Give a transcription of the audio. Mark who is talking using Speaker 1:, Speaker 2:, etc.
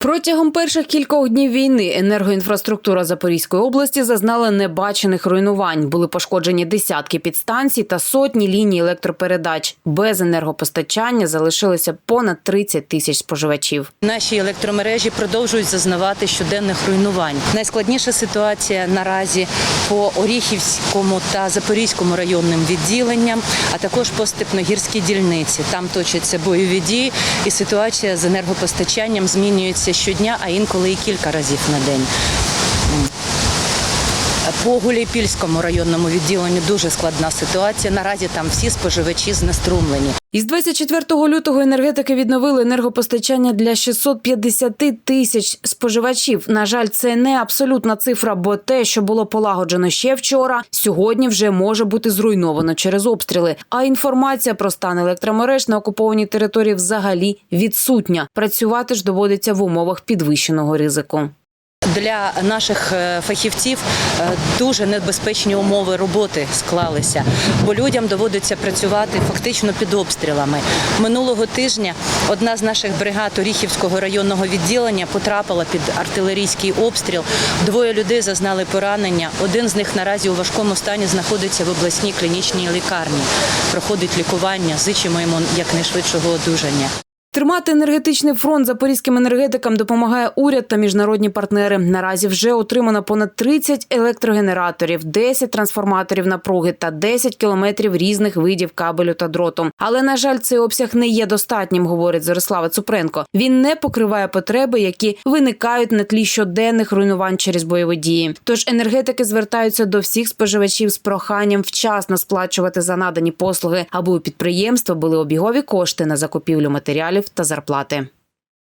Speaker 1: Протягом перших кількох днів війни енергоінфраструктура Запорізької області зазнала небачених руйнувань. Були пошкоджені десятки підстанцій та сотні ліній електропередач. Без енергопостачання залишилося понад 30 тисяч споживачів.
Speaker 2: Наші електромережі продовжують зазнавати щоденних руйнувань. Найскладніша ситуація наразі по Оріхівському та Запорізькому районним відділенням, а також по Степногірській дільниці. Там точаться бойові дії, і ситуація з енергопостачанням змінюється щодня, а інколи і кілька разів на день. По Гуляйпільському районному відділенню дуже складна ситуація. Наразі там всі споживачі знеструмлені.
Speaker 1: Із 24 лютого енергетики відновили енергопостачання для 650 тисяч споживачів. На жаль, це не абсолютна цифра, бо те, що було полагоджено ще вчора, сьогодні вже може бути зруйновано через обстріли. А інформація про стан електромереж на окупованій території взагалі відсутня. Працювати ж доводиться в умовах підвищеного ризику.
Speaker 2: Для наших е, фахівців е, дуже небезпечні умови роботи склалися, бо людям доводиться працювати фактично під обстрілами. Минулого тижня одна з наших бригад Оріхівського районного відділення потрапила під артилерійський обстріл. Двоє людей зазнали поранення. Один з них наразі у важкому стані знаходиться в обласній клінічній лікарні. Проходить лікування. Зичимо йому якнайшвидшого одужання.
Speaker 1: Тримати енергетичний фронт запорізьким енергетикам допомагає уряд та міжнародні партнери. Наразі вже отримано понад 30 електрогенераторів, 10 трансформаторів напруги та 10 кілометрів різних видів кабелю та дроту. Але на жаль, цей обсяг не є достатнім, говорить Зорислава Цупренко. Він не покриває потреби, які виникають на тлі щоденних руйнувань через бойові дії. Тож енергетики звертаються до всіх споживачів з проханням вчасно сплачувати за надані послуги, аби у підприємства були обігові кошти на закупівлю матеріалів та зарплати.